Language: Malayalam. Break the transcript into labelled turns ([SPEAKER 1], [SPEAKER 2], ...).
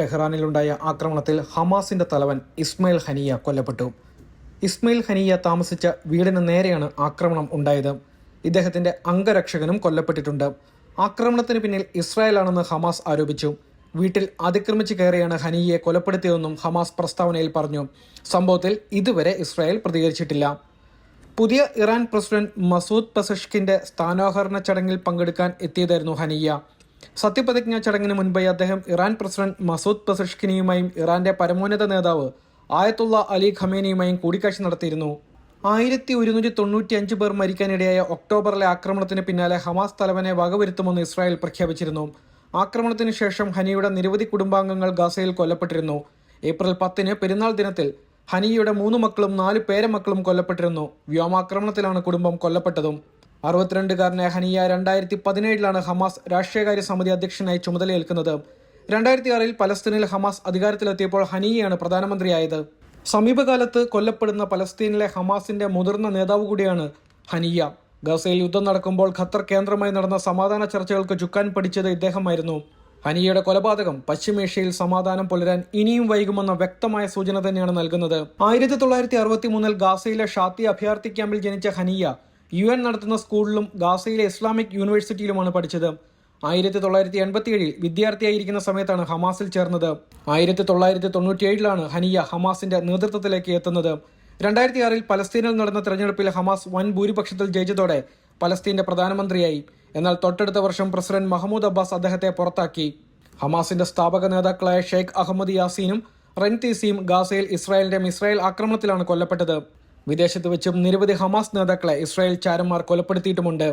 [SPEAKER 1] ടെഹ്റാനിലുണ്ടായ ആക്രമണത്തിൽ ഹമാസിന്റെ തലവൻ ഇസ്മയിൽ ഹനിയ കൊല്ലപ്പെട്ടു. ഇസ്മയിൽ ഹനിയ താമസിച്ച വീടിന് നേരെയാണ് ആക്രമണം ഉണ്ടായത്. ഇദ്ദേഹത്തിന്റെ അംഗരക്ഷകനും കൊല്ലപ്പെട്ടിട്ടുണ്ട്. ആക്രമണത്തിന് പിന്നിൽ ഇസ്രായേലാണെന്ന് ഹമാസ് ആരോപിച്ചു. വീട്ടിൽ അതിക്രമിച്ച് കയറിയാണ് ഹനിയെ കൊലപ്പെടുത്തിയതെന്നും ഹമാസ് പ്രസ്താവനയിൽ പറഞ്ഞു. സംഭവത്തിൽ ഇതുവരെ ഇസ്രായേൽ പ്രതികരിച്ചിട്ടില്ല. പുതിയ ഇറാൻ പ്രസിഡന്റ് മസൂദ് പസഷ്കിന്റെ സ്ഥാനോഹരണ ചടങ്ങിൽ പങ്കെടുക്കാൻ എത്തിയതായിരുന്നു ഹനിയ. സത്യപ്രതിജ്ഞാ ചടങ്ങിന് മുൻപായി അദ്ദേഹം ഇറാൻ പ്രസിഡന്റ് മസൂദ് പെസഷ്കിനിയുമായും ഇറാന്റെ പരമോന്നത നേതാവ് ആയത്തുള്ള അലി ഖമേനിയുമായും കൂടിക്കാഴ്ച നടത്തിയിരുന്നു. ആയിരത്തി ഒരുന്നൂറ്റി തൊണ്ണൂറ്റി അഞ്ച് പേർ മരിക്കാനിടയായ ഒക്ടോബറിലെ ആക്രമണത്തിന് പിന്നാലെ ഹമാസ് തലവനെ വകവരുത്തുമെന്ന് ഇസ്രായേൽ പ്രഖ്യാപിച്ചിരുന്നു. ആക്രമണത്തിന് ശേഷം ഹനിയുടെ നിരവധി കുടുംബാംഗങ്ങൾ ഗാസയിൽ കൊല്ലപ്പെട്ടിരുന്നു. ഏപ്രിൽ പത്തിന് പെരുന്നാൾ ദിനത്തിൽ ഹനിയുടെ മൂന്ന് മക്കളും നാല് പേരമക്കളും കൊല്ലപ്പെട്ടിരുന്നു. വ്യോമാക്രമണത്തിലാണ് കുടുംബം കൊല്ലപ്പെട്ടതും. അറുപത്തിരണ്ടുകാരനായ ഹനിയ രണ്ടായിരത്തി പതിനേഴിലാണ് ഹമാസ് രാഷ്ട്രീയകാര്യ സമിതി അധ്യക്ഷനായി ചുമതലയേൽക്കുന്നത്. രണ്ടായിരത്തി ആറിൽ പലസ്തീനിൽ ഹമാസ് അധികാരത്തിലെത്തിയപ്പോൾ ഹനിയയാണ് പ്രധാനമന്ത്രിയായത്. സമീപകാലത്ത് കൊല്ലപ്പെടുന്ന പലസ്തീനിലെ ഹമാസിന്റെ മുതിർന്ന നേതാവ് കൂടിയാണ് ഹനിയ. ഗസയിൽ യുദ്ധം നടക്കുമ്പോൾ ഖത്തർ കേന്ദ്രമായി നടന്ന സമാധാന ചർച്ചകൾക്ക് ചുക്കാൻ പിടിച്ചത് ഇദ്ദേഹമായിരുന്നു. ഹനിയയുടെ കൊലപാതകം പശ്ചിമേഷ്യയിൽ സമാധാനം പുലരാൻ ഇനിയും വൈകുമെന്ന വ്യക്തമായ സൂചന തന്നെയാണ് നൽകുന്നത്. ആയിരത്തി തൊള്ളായിരത്തി അറുപത്തി മൂന്നിൽ ഗാസയിലെ ഷാത്തി അഭയാർത്ഥി ക്യാമ്പിൽ ജനിച്ച ഹനിയ യു എൻ നടത്തുന്ന സ്കൂളിലും ഗാസയിലെ ഇസ്ലാമിക് യൂണിവേഴ്സിറ്റിയിലുമാണ് പഠിച്ചത്. ആയിരത്തി തൊള്ളായിരത്തി എൺപത്തി ഏഴിൽ വിദ്യാർത്ഥിയായിരിക്കുന്ന സമയത്താണ് ഹമാസിൽ ചേർന്നത്. ആയിരത്തി തൊള്ളായിരത്തി തൊണ്ണൂറ്റിയേഴിലാണ് ഹനിയ ഹമാസിന്റെ നേതൃത്വത്തിലേക്ക് എത്തുന്നത്. രണ്ടായിരത്തി ആറിൽ പലസ്തീനിൽ നടന്ന തെരഞ്ഞെടുപ്പിൽ ഹമാസ് വൻ ഭൂരിപക്ഷത്തിൽ ജയിച്ചതോടെ പലസ്തീന്റെ പ്രധാനമന്ത്രിയായി. എന്നാൽ തൊട്ടടുത്ത വർഷം പ്രസിഡന്റ് മഹമ്മൂദ് അബ്ബാസ് അദ്ദേഹത്തെ പുറത്താക്കി. ഹമാസിന്റെ സ്ഥാപക നേതാക്കളായ ഷെയ്ഖ് അഹമ്മദ് യാസീനും റൻതീസിയും ഗാസയിൽ ഇസ്രായേലിന്റെ മിസ്രായേൽ ആക്രമണത്തിലാണ് കൊല്ലപ്പെട്ടത്. വിദേശത്ത് വെച്ചും നിരവധി ഹമാസ് നേതാക്കളെ ഇസ്രായേൽ ചാരന്മാർ കൊലപ്പെടുത്തിയിട്ടുമുണ്ട്.